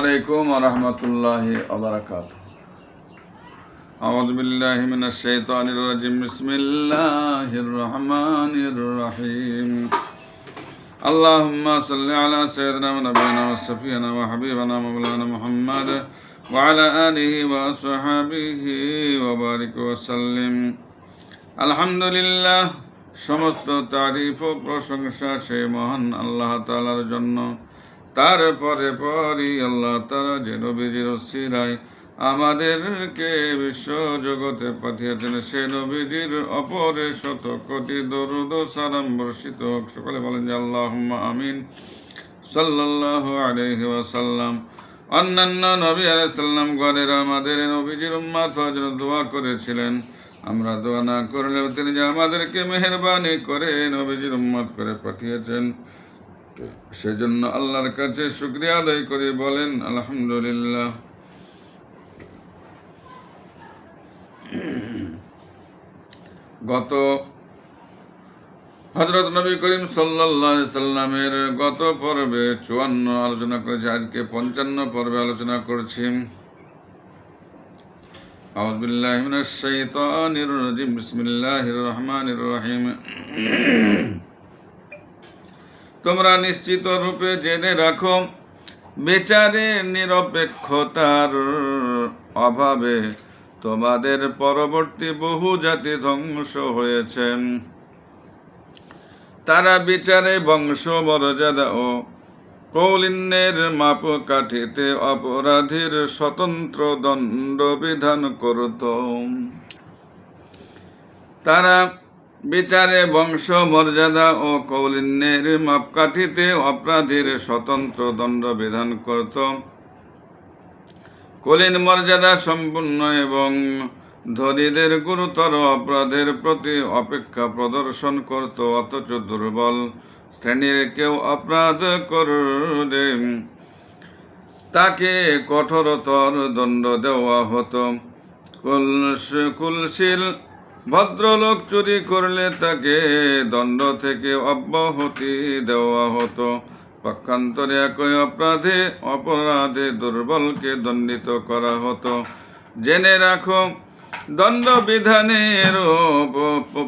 عليكم ورحمة الله وبركاته أعوذ بالله من الشيطان الرجيم بسم الله الرحمن الرحيم اللهم صل على سيدنا ونبينا وصفينا وحبيبنا مولانا محمد وعلى آله وصحبه وبارك وسلم আলহামদুলিল্লাহ সমস্ত তারিফ ও প্রশংসা সে মহান আল্লাহ তালার জন্য তারপরে পরই আল্লাহ তারা যে নবীজির সিরায় আমাদেরকে বিশ্ব জগতে পাঠিয়েছেন, সে নবীজির অপরে শত কোটি দরুদ সালাম বর্ষিত হোক। সকলে বলেন যে আল্লাহ আমিন। সাল্লাল্লাহু আলাইহি ওয়াসাল্লাম। অন্যান্য নবী আলাইসাল্লাম গণের আমাদের নবীজির উম্মাত দোয়া করেছিলেন। আমরা দোয়া না করলেও তিনি যে আমাদেরকে মেহরবানি করে নবীজির উম্মাত করে পাঠিয়েছেন। সেজন্য আল্লাহর কাছে শুক্রিয়া আদায় করে বলেন, আলহামদুলিল্লাহ। গত হজরত নবী করিম সাল্লামের গত পর্বে চুয়ান্ন আলোচনা করেছি, আজকে পঞ্চান্ন পর্বে আলোচনা করছি। আউজবিল্লাহ রহিম। তোমরা নিশ্চিত রূপে জেনে রাখো বিচারের নিরপেক্ষতার অভাবে তোমাদের পরবর্তী বহু জাতি ধ্বংস হয়েছে। তারা বিচারে বংশ, মর্যাদা ও কৌলিন্যের মাপকাঠিতে অপরাধীর স্বতন্ত্র দণ্ডবিধান করত। তারা বিচারে বংশ, মর্যাদা ও কৌলিন্যের মাপকাঠিতে অপরাধীর স্বতন্ত্র দণ্ড বিধান করত। কলিন মর্যাদা সম্পূর্ণ এবং ধনীদের গুরুতর অপরাধের প্রতি অপেক্ষা প্রদর্শন করত, অথচ দুর্বল শ্রেণির কেউ অপরাধ করলে তাকে কঠোরতর দণ্ড দেওয়া হতো। কুলশীল ভদ্রলোক চুরি করলে তাকে দণ্ড থেকে অব্যাহতি দেওয়া হতো। পক্ষান্তরে একই অপরাধে অপরাধে দুর্বলকে দণ্ডিত করা হতো। জেনে রাখো, দণ্ডবিধানের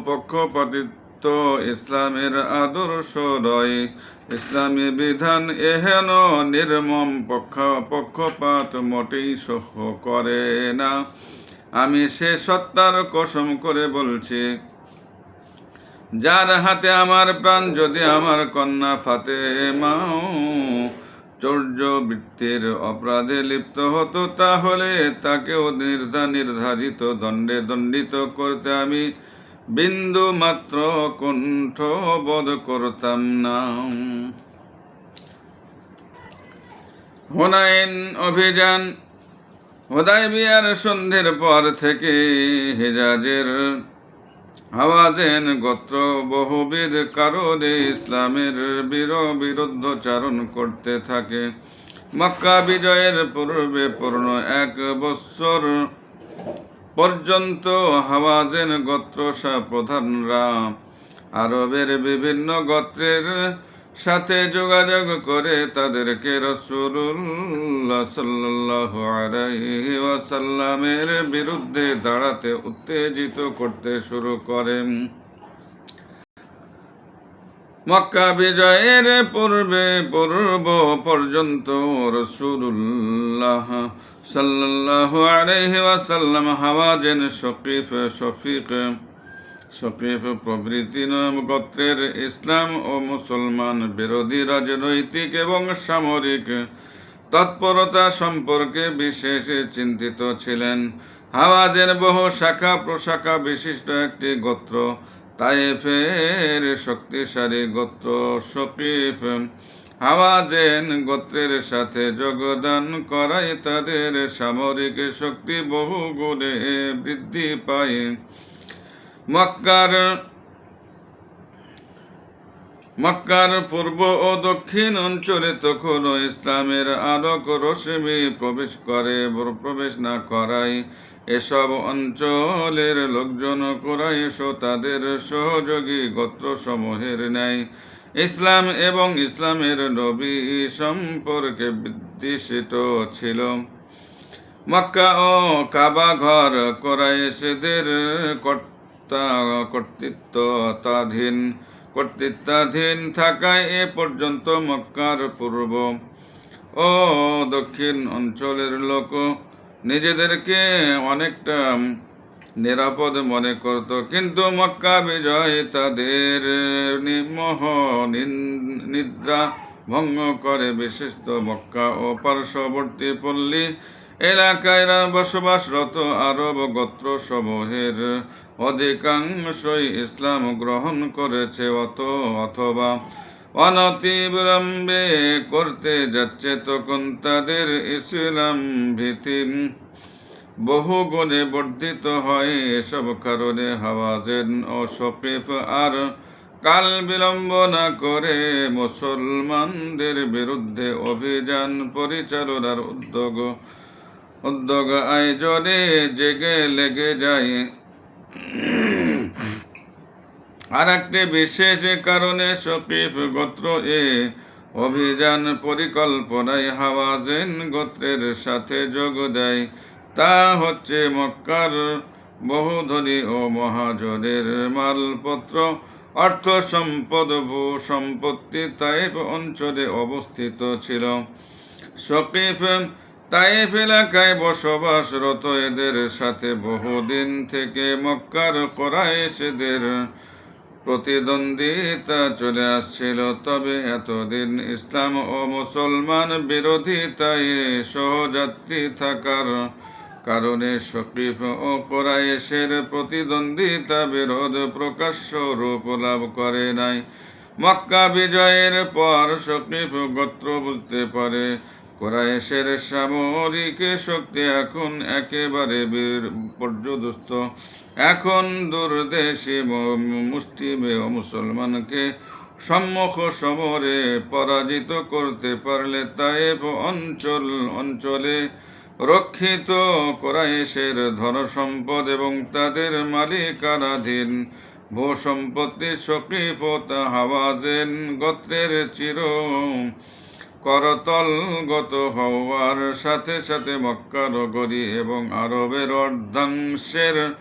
পক্ষপাতিত্ব ইসলামের আদর্শ রয় ইসলামী বিধান এহেন নির্মম পক্ষ, পক্ষপাত মোটেই সহ করে না। আমি সে সত্তার কসম করে বলছি, যার হাতে আমার প্রাণ যদি আমার কন্যা ফাতে মাও চৌর্য বৃত্তির অপরাধে লিপ্ত হতো, তাহলে তাকেও নির্ধা নির্ধারিত দণ্ডে দণ্ডিত করতে আমি বিন্দু মাত্র কণ্ঠ বোধ করতাম না। হুনাইন অভিযান হোদাই বিয়ার সন্ধ্যের পর থেকে হেজাজের হাওয়াজেন গোত্র বহুবিধ কারণে ইসলামের বীর বিরুদ্ধচারণ করতে থাকে। মক্কা বিজয়ের পূর্বে পূর্ণ এক বৎসর পর্যন্ত হাওয়াজেন গোত্র প্রধানরা। আরবের বিভিন্ন গোত্রের সাথে যোগাযোগ করে তাদেরকে রসুল্লাহ সাল্লাহ ওয়াসাল্লামের বিরুদ্ধে দাঁড়াতে উত্তেজিত করতে শুরু করেন। মক্কা বিজয়ের পূর্বে পূর্ব পর্যন্ত রসুল্লাহ সাল্লাহ ওয়াসাল্লাম হাওয়াজেন শফিফ, শফিক শফিফ প্রভৃতি গোত্রের ইসলাম ও মুসলমান বিরোধী রাজনৈতিক এবং সামরিক তৎপরতা সম্পর্কে বিশেষ চিন্তিত ছিলেন। হাওয়াজের বহু শাখা প্রশাখা বিশিষ্ট একটি গোত্র, তাইফের শক্তিশালী গোত্র শফিফ হাওয়াজেন গোত্রের সাথে যোগদান করায় তাদের সামরিক শক্তি বহু গুণে বৃদ্ধি পায়। মক্কার মক্কার পূর্ব ও দক্ষিণ অঞ্চলে তখনও ইসলামের আলোক রশ্মি প্রবেশ করে, প্রবেশ না করায়। এসব অঞ্চলের লোকজন কুরাইশ তাদের সহযোগী গোত্রসমূহের ন্যায়। ইসলাম এবং ইসলামের নবী সম্পর্কে বিদ্বেষিত ছিল। মক্কা ও কাবা ঘর কোরাইশদের কর্তা কর্তৃত্বতাধীন, কর্তৃত্বাধীন থাকায় এ পর্যন্ত মক্কার পূর্ব। ও দক্ষিণ অঞ্চলের লোক, নিজেদেরকে অনেকটা নিরাপদ মনে করত, কিন্তু মক্কা বিজয় তাদের নিমোহ নিদ্রা ভঙ্গ করে, বিশিষ্ট মক্কা ও পার্শ্ববর্তী পল্লী এলাকায় বসবাসরত আরব গোত্র সমূহের অধিকাংশই ইসলাম গ্রহণ করেছে অত অথবা অনতি বিলম্বে করতে যাচ্ছে তখন তাদের ইসলাম ভীতি বহু গুণে বর্ধিত হয়। এসব কারণে হাওয়াজেন ও শফিফ আর কাল বিলম্ব না করে মুসলমানদের বিরুদ্ধে অভিযান পরিচালনার উদ্যোগ উদ্যোগ আয়োজনে জেগে লেগে যায়। আর একটি বিশেষ কারণে শফিফ গোত্র এ অভিযান পরিকল্পনায় হাওয়াজেন গোত্রের সাথে যোগ দেয়। তা হচ্ছে মক্কার বহুধনী ও মহাজনের মালপত্র, অর্থ সম্পদ, ভূ সম্পত্তি তাইব অঞ্চলে অবস্থিত ছিল। শফিফ তাইফ এলাকায় বসবাসরত এদের সাথে বহুদিন থেকে মক্কার কোরাইশদের প্রতিদ্বন্দ্বিতা চলে আসছিল। তবে এতদিন ইসলাম ও মুসলমান বিরোধিতায় সহযাত্রী থাকার কারণে শফিফ ও কোরাইশের প্রতিদ্বন্দ্বিতা বিরোধ প্রকাশ্য রূপ লাভ করে নাই। মক্কা বিজয়ের পর শফিফ গোত্র বুঝতে পারে কোরাইশের সামরিক শক্তি এখন একেবারে বীর- পর্যদস্ত। এখন দুর্দেশী মুষ্টিমেয় মুসলমানকে সম্মুখ সমরে পরাজিত করতে পারলে তাইব অঞ্চল, অঞ্চলে রক্ষিত কোরাইশের ধন সম্পদ এবং তাদের মালিকানাধীন ভূ সম্পত্তি সক্রিয়ত হাওয়াজেন গোত্রের চির করতলগত হওয়ার সাথে সাথে মক্কা নগরী এবং আরবের অর্ধাংশের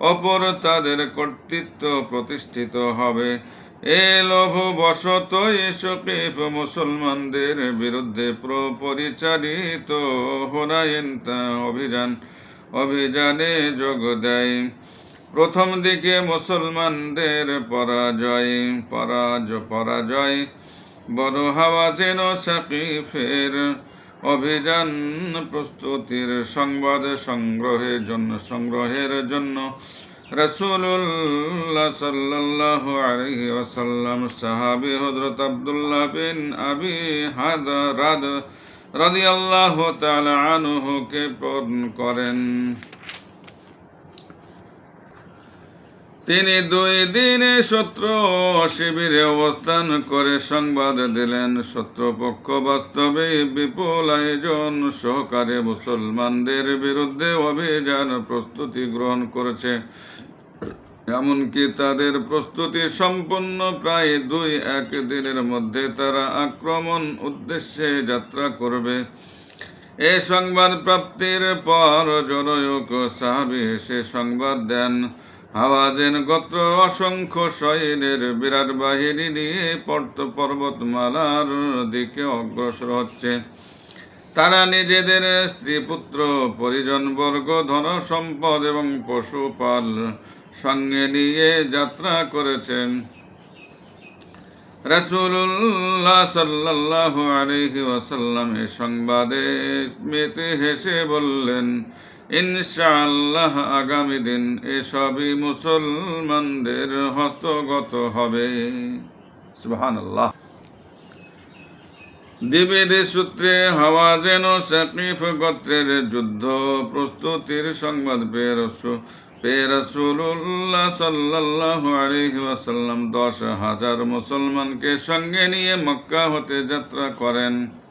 অপর তাদের কর্তৃত্ব প্রতিষ্ঠিত হবে। এ লোভ বশত এসব মুসলমানদের বিরুদ্ধে প্র- পরিচালিত হোনায়েন তা অভিযান, অভিযানে যোগ দেয়। প্রথম দিকে মুসলমানদের পরাজয়, পরাজ, পরাজয় বড় হাওয়া যেন সাকিফের অভিযান। প্রস্তুতির সংবাদ সংগ্রহের জন্য সংগ্রহের জন্য রসুল্লাহ সাল্লাল্লাহু আলাইহি ওয়াসাল্লাম, সাহাবী হযরত আব্দুল্লাহ বিন আবি হাদ রাদ রাদিয়াল্লাহু তাআলা আনহুকে প্রেরণ করেন। তিনি দুই দিনে শত্রু শিবিরে অবস্থান করে সংবাদ দিলেন। শত্রুপক্ষ বাস্তবে বিপুল আয়োজন সহকারে মুসলমানদের বিরুদ্ধে অভিযান প্রস্তুতি গ্রহণ করেছে। এমনকি তাদের প্রস্তুতি সম্পন্ন প্রায় দুই এক দিনের মধ্যে তারা আক্রমণ উদ্দেশ্যে যাত্রা করবে। এ সংবাদ প্রাপ্তির পর জনয়ক সাহাবি এসে সংবাদ দেন। হাওয়াজেন গোত্র অসংখ্য সৈন্যের বিরাট বাহিনী নিয়ে পর্ত পর্বতমালার দিকে অগ্রসর হচ্ছে। তারা নিজেদের স্ত্রী, পুত্র পরিজনবর্গ ধন, সম্পদ এবং পশুপাল সঙ্গে নিয়ে যাত্রা করেছেন। রাসূলুল্লাহ সাল্লাল্লাহু আলাইহি ওয়াসাল্লাম এ সংবাদে মেতে হেসে বললেন ইনশাআল্লাহ আগামী দিন এসবই মুসলমানদের হস্তগত হবে। সুবহানাল্লাহ। দিবেদে সূত্রে হাওয়া যেন সাকিফ গোত্রের যুদ্ধ, প্রস্তুতির সংবাদ পেয়ে রসু পেয়ে রসুল্লাহ আলাইহি ওয়াসাল্লাম দশ হাজার মুসলমানকে সঙ্গে নিয়ে মক্কা হতে যাত্রা করেন।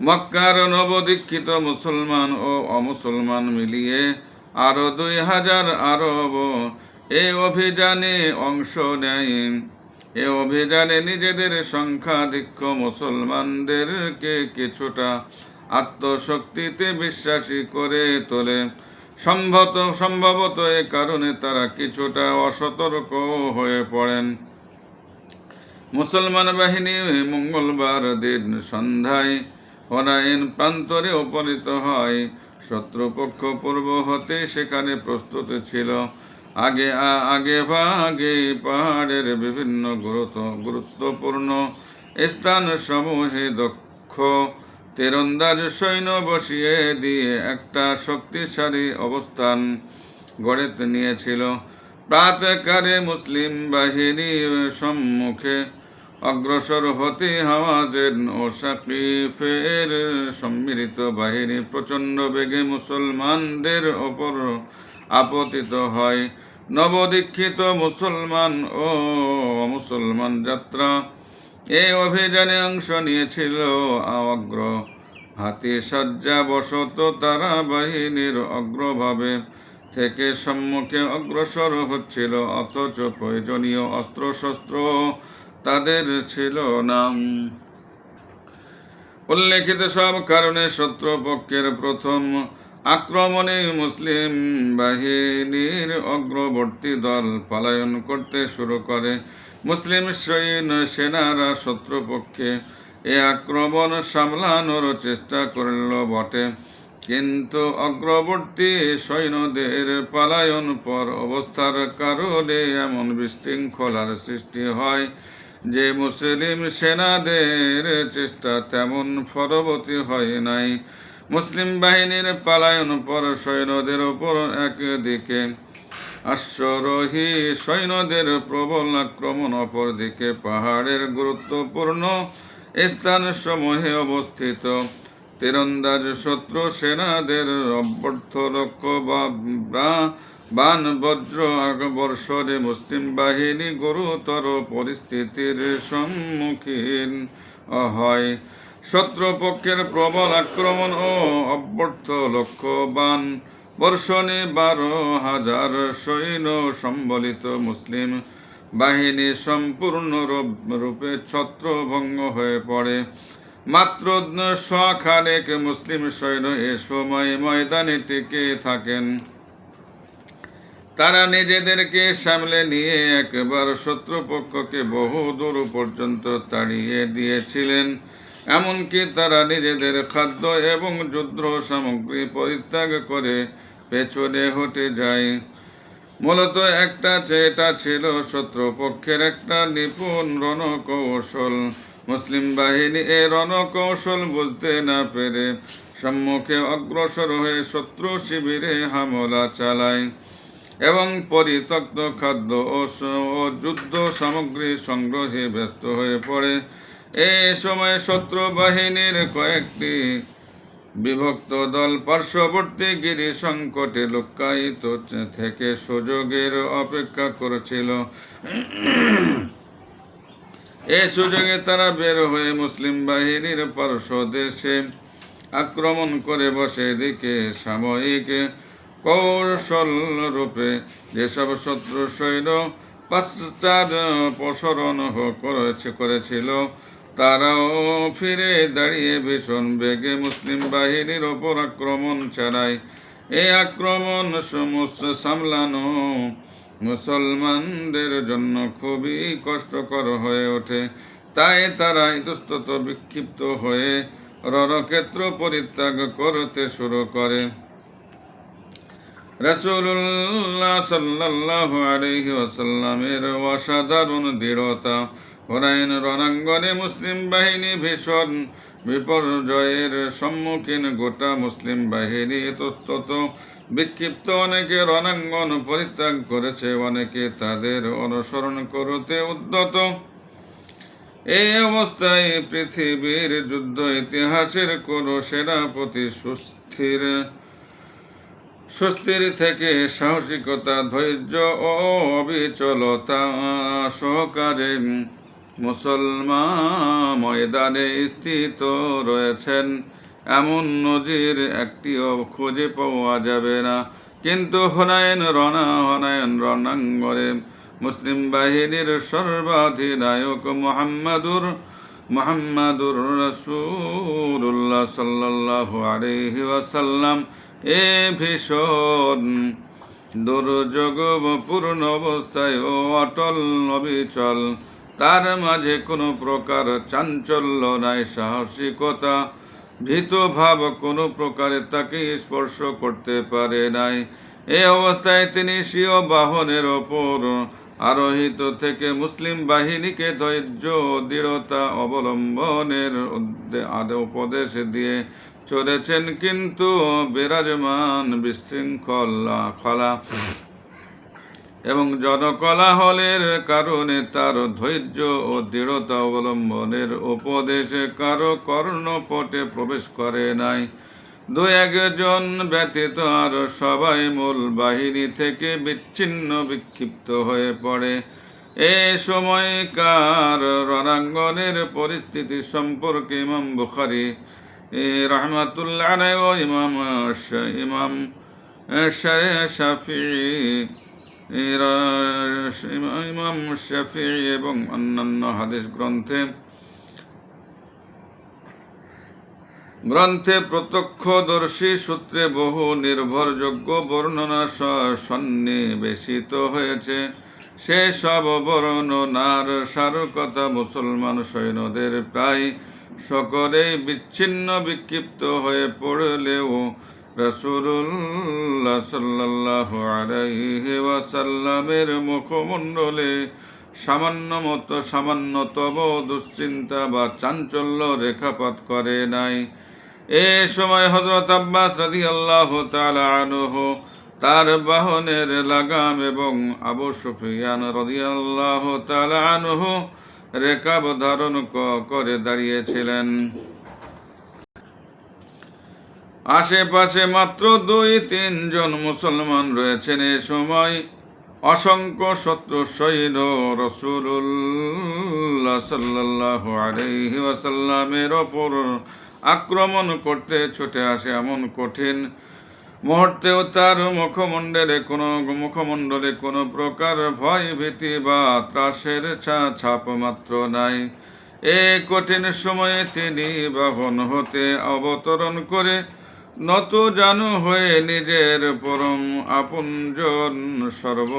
মক্কার নবদীক্ষিত মুসলমান ও অমুসলমান মিলিয়ে আরও দুই হাজার আরব এই অভিযানে অংশ নেয়। এ অভিযানে নিজেদের সংখ্যাধিক্য মুসলমানদেরকে কিছুটা আত্মশক্তিতে বিশ্বাসী করে তোলে। সম্ভবত সম্ভবত এ কারণে তারা কিছুটা অসতর্ক হয়ে পড়েন। মুসলমান বাহিনী মঙ্গলবার দিন সন্ধ্যায় হরাইন প্রান্তরে উপনীত হয়। শত্রুপক্ষ পূর্ব হতে সেখানে প্রস্তুত ছিল। আগে আগে ভাগে পাহাড়ের বিভিন্ন গুরুত্ব, গুরুত্বপূর্ণ স্থান সমূহে দক্ষ। তেরন্দাজ সৈন্য বসিয়ে দিয়ে একটা শক্তিশালী অবস্থান গড়ে নিয়েছিল। প্রাতকালে মুসলিম বাহিনী সম্মুখে অগ্রসর হতে হাওয়াজের ও সাকিফের। সম্মিলিত বাহিনী প্রচণ্ড বেগে মুসলমানদের ওপর আপতিত হয়। নবদীক্ষিত মুসলমান ও মুসলমান যাত্রা এই অভিযানে অংশ নিয়েছিল অগ্র। হাতি সজ্জা বশত তারা বাহিনীর অগ্রভাবে থেকে সম্মুখে অগ্রসর হচ্ছিল, অথচ প্রয়োজনীয় অস্ত্রশস্ত্র তাদের ছিল নাম। উল্লেখিত সব কারণে শত্রুপক্ষের প্রথম আক্রমণে মুসলিম বাহিনীর অগ্রবর্তী দল পলায়ন করতে শুরু করে। মুসলিম সৈন্য সেনারা শত্রুপক্ষে এ আক্রমণ সামলানোর চেষ্টা করল বটে। কিন্তু অগ্রবর্তী সৈন্যদের পলায়ন পর অবস্থার কারণে এমন বিশৃঙ্খলার সৃষ্টি হয় যে মুসলিম সেনাদের চেষ্টা তেমন ফলবতী হয় নাই। মুসলিম বাহিনীর পালায়ন পর সৈন্যদের ওপর একদিকে আশ্বরোহী সৈন্যদের প্রবল আক্রমণ, অপরদিকে পাহাড়ের গুরুত্বপূর্ণ স্থান সমূহে অবস্থিত। তীরন্দাজ শত্রু সেনাদের অভ্যর্থ লক্ষ্য বান, বজ্র বর্ষরে মুসলিম বাহিনী গুরুতর পরিস্থিতির সম্মুখীন হয়। শত্রুপক্ষের প্রবল আক্রমণ ও অভ্যর্থ লক্ষ্য বান, বর্ষণে বারো হাজার সৈন্য সম্বলিত মুসলিম বাহিনী সম্পূর্ণ রূপে ছত্রভঙ্গ হয়ে পড়ে। মাত্র শখানেক মুসলিম সৈন্য এ সময় ময়দানে টিকে থাকেন। তারা নিজেদেরকে সামলে নিয়ে একবার শত্রুপক্ষকে বহু দূর পর্যন্ত তাড়িয়ে দিয়েছিলেন। এমনকি তারা নিজেদের খাদ্য এবং যুদ্ধ সামগ্রী পরিত্যাগ করে পেছনে হটে যায়। মূলত একটা এটা ছিল শত্রুপক্ষের একটা নিপুণ রণকৌশল। মুসলিম বাহিনী এ রণকৌশল বুঝতে না পেরে সম্মুখে অগ্রসর হয়ে শত্রু শিবিরে হামলা চালায় এবং পরিত্যক্ত খাদ্য ও যুদ্ধ সামগ্রী সংগ্রহে ব্যস্ত হয়ে পড়ে। এই সময় শত্রু বাহিনীর কয়েকটি বিভক্ত দল পার্শ্ববর্তী গিরি সংকটে লুকায়িত থেকে সুযোগের অপেক্ষা করেছিল। এই সুযোগে তারা বের হয়ে মুসলিম বাহিনীর পার্শ্বদেশে আক্রমণ করে বসে এদিকে সাময়িক কৌশল রূপে যেসব শত্রু সৈন্য পশ্চাৎ প্রসরণ করেছে, করেছিল, তারাও ফিরে দাঁড়িয়ে ভীষণ বেগে মুসলিম বাহিনীর ওপর আক্রমণ চালায়। এই আক্রমণ সমস্ত সামলানো মুসলমানদের জন্য খুবই কষ্টকর হয়ে ওঠে। তাই তারা ইতস্তত বিক্ষিপ্ত হয়ে রণক্ষেত্র পরিত্যাগ করতে শুরু করে। রসুল্লাহ সাল্লাহ আলহি ওসাল্লামের অসাধারণ দৃঢ়তা হরাইন রণাঙ্গনে মুসলিম বাহিনী ভীষণ বিপর্যয়ের সম্মুখীন গোটা মুসলিম বাহিনী ইতস্তত বিক্ষিপ্ত অনেকে রণাঙ্গন পরিত্যাগ করেছে, অনেকে তাদের অনুসরণ করতে উদ্যত। এই অবস্থায় পৃথিবীর যুদ্ধ ইতিহাসের কোন সেনাপতি সুস্থির সুস্থির থেকে সাহসিকতা, ধৈর্য ও অবিচলতা সহকারে মুসলমান ময়দানে স্থিত রয়েছেন। এমন নজির একটিও খুঁজে পাওয়া যাবে না। কিন্তু হনায়ন রণা হনায়ন, রণাঙ্গনে মুসলিম বাহিনীর সর্বাধিনায়ক মোহাম্মদুর মোহাম্মদুর রসুল্লাহ সাল্লাহ আলহি ওয়াসাল্লাম। এ ভীষণ দুর্যোগ পূর্ণ অবস্থায় ও অটল অবিচল। তার মাঝে কোনো প্রকার চাঞ্চল্য নাই, সাহসিকতা। ভীত ভাব কোনো প্রকারে তাকে স্পর্শ করতে পারে নাই। এ অবস্থায় তিনি স্বীয় বাহনের ওপর আরোহিত থেকে মুসলিম বাহিনীকে ধৈর্য, দৃঢ়তা, অবলম্বনের উপদেশ দিয়ে চলেছেন। কিন্তু বিরাজমান বিশৃঙ্খলা, খলা এবং জনকলাহলের কারণে তার ধৈর্য ও দৃঢ়তা অবলম্বনের উপদেশে কারও কর্ণপটে প্রবেশ করে নাই। দু একজন ব্যতীত আর সবাই মূল বাহিনী থেকে বিচ্ছিন্ন বিক্ষিপ্ত হয়ে পড়ে। এ সময়কার রণাঙ্গনের পরিস্থিতি সম্পর্কে ইমাম বুখারি রহমাতুল্লাহ ইমাম ইমাম শাফি ইমাম শাফি এবং অন্যান্য হাদিস গ্রন্থে গ্রন্থে প্রত্যক্ষদর্শী সূত্রে বহু নির্ভরযোগ্য বর্ণনা সন্নিবেশিত হয়েছে। সে সব বর্ণনার সারকতা, মুসলমান সৈন্যদের প্রায় সকলেই বিচ্ছিন্ন বিক্ষিপ্ত হয়ে পড়লেও রসুল্লাহ সাল্লাহ আলাইহি ওয়াসাল্লামের মুখমণ্ডলে সামান্য মতো সামান্যতম দুশ্চিন্তা বা চাঞ্চল্য রেখাপাত করে নাই। এ সময় হজরত আব্বাস রাদি আল্লাহ আনহ তার বাহনের লাগাম এবং আবু সুফিয়ান রদি আল্লাহ আনহ রেখাব ধারণ করে দাঁড়িয়েছিলেন। আশেপাশে মাত্র দুই, তিনজন মুসলমান রয়েছেন এ সময়। অসংখ্য শত্রু সৈন্য রসুল্লাহ সাল্লাহ ওয়াসাল্লামের ওপর আক্রমণ করতে ছুটে আসে এমন কঠিন মুহূর্তেও তার মুখমণ্ডলে কোনো মুখমণ্ডলে কোনো প্রকার ভয় ভীতি বা ত্রাসের ছাপ মাত্র নাই। এ কঠিন সময়ে তিনি বাহন হতে অবতরণ করে নত জানু হয়ে নিজের পরম আপনজন সর্ব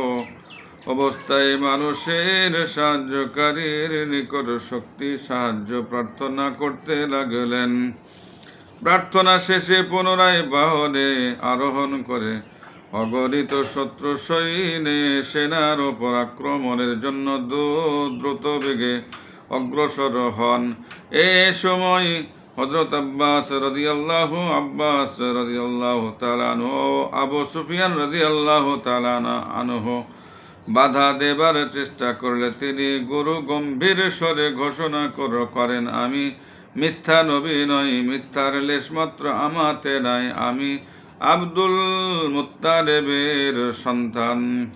অবস্থায় মানুষের সাহায্যকারীর নিকট শক্তি সাহায্য প্রার্থনা করতে লাগলেন। প্রার্থনা শেষে পুনরায় বাহনে আরোহণ করে অগণিত শত্রু সৈন্যে সেনার ওপর আক্রমণের জন্য দ্রুত বেগে অগ্রসর হন। এ সময় হজরত আব্বাস রদি আল্লাহ আব্বাস রদি আল্লাহ তালানহ আবু সুফিয়ান রদি আল্লাহ তালানা আনহ বাধা দেবার চেষ্টা করলে তিনি গুরু গম্ভীর স্বরে ঘোষণা কর- করেন, আমি মিথ্যা নবী নই, মিথ্যার লেশমাত্র আমাতে নাই, আমি আব্দুল মুত্তারেবের সন্তান।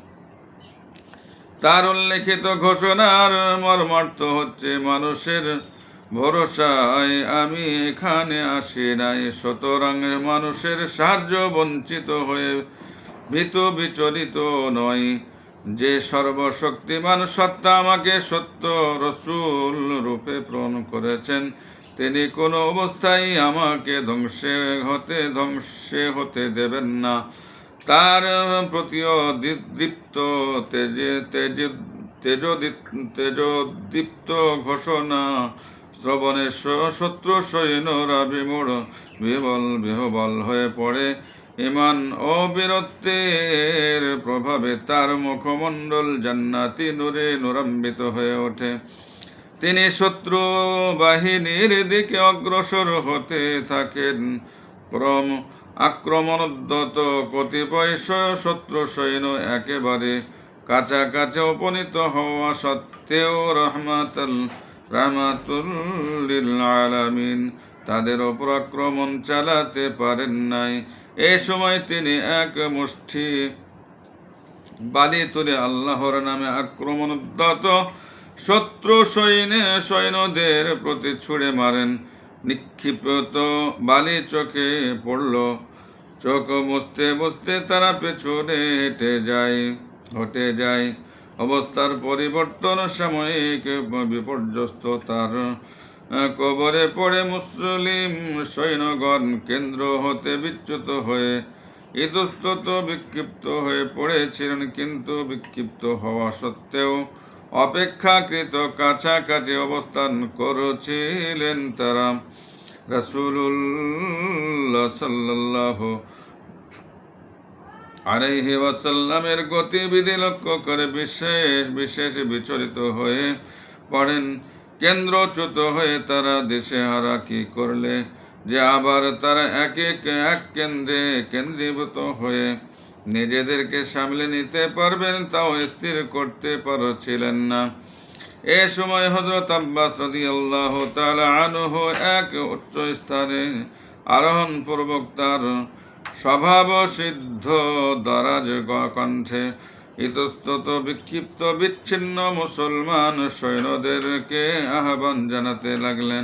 তার উল্লেখিত ঘোষণার মর্মার্থ হচ্ছে মানুষের ভরসায় আমি এখানে আসি নাই। সুতরাং মানুষের সাহায্য বঞ্চিত হয়ে ভীত বিচলিত নয় যে সর্বশক্তিমান সত্তা আমাকে সত্য রসুল রূপে প্রেরণ করেছেন, তিনি কোনো অবস্থায় আমাকে ধ্বংসে হতে ধ্বংসে হতে দেবেন না। তার প্রতিও দীপ্ত তেজে তেজ তেজোদীপ- তেজোদীপ্ত ঘোষণা শ্রবণে স- শত্রু সৈন্যরা বিমূঢ় বিবল বিহবল হয়ে পড়ে। ইমান ও বীরত্বের প্রভাবে তার মুখমণ্ডল জান্নাতি নূরে নূরান্বিত হয়ে ওঠে। তিনি শত্রু বাহিনীর দিকে অগ্রসর হতে থাকেন। ক্রম আক্রমণোদ্যত কতিপয় শত্রু সৈন্য একেবারে কাছাকাছি উপনীত হওয়া সত্ত্বেও রহমাতাল আলামিন তাদের ওপর আক্রমণ চালাতে পারেন নাই। এ সময় তিনি এক মুষ্টি বালি তুলে আল্লাহর নামে আক্রমণোদ্যত শত্রু সৈন্য সৈন্যদের প্রতি ছুড়ে মারেন। নিক্ষিপ্ত বালি চোখে পড়ল। চোখ বসতে বসতে তারা পেছনে হেঁটে যায়, হটে যায়। অবস্থার পরিবর্তন সাময়িক বিপর্যস্ত তার কবরে পড়ে মুসলিম সৈন্যগণ কেন্দ্র হতে বিচ্যুত হয়ে ইতস্তত বিক্ষিপ্ত হয়ে পড়েছিলেন, কিন্তু বিক্ষিপ্ত হওয়া সত্ত্বেও অপেক্ষাকৃত কাছাকাছি অবস্থান করেছিলেন তারা। রাসূলুল্লাহ সাল্লাল্লাহু আলাইহি ওয়াসাল্লামের গতিবিধি লক্ষ্য করে বিশেষ বিশেষ বিচলিত হয়ে পড়েন। কেন্দ্রচ্যুত হয়ে তারা দেশে হারা কি করলে যে আবার তারা এক এক এক কেন্দ্রে কেন্দ্রীভূত হয়ে নিজেদেরকে সামলে নিতে পারবেন, তাও স্থির করতে পারছিলেন না। এ সময় হজরত আব্বাস রাদিয়াল্লাহু তাআলা আনহু এক উচ্চ স্থানে আরোহণ পূর্বক তার স্বভাব সিদ্ধ দারাজ কণ্ঠে, ইতস্তত বিক্ষিপ্ত বিচ্ছিন্ন মুসলমান সৈন্যদেরকে আহ্বান জানাতে লাগলেন,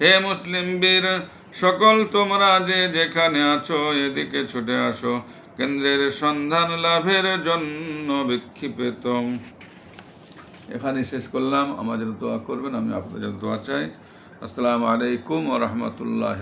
হে মুসলিম বীর, সকল তোমরা যে যেখানে আছো, এদিকে ছুটে আসো, কেন্দ্রের সন্ধান লাভের জন্য বিক্ষিপ্ত। এখানে শেষ করলাম, আমার জন্য দোয়া করবেন, আমি আপনাদের জন্য দোয়া চাই। আসসালামু আলাইকুম ও রহমতুল্লাহ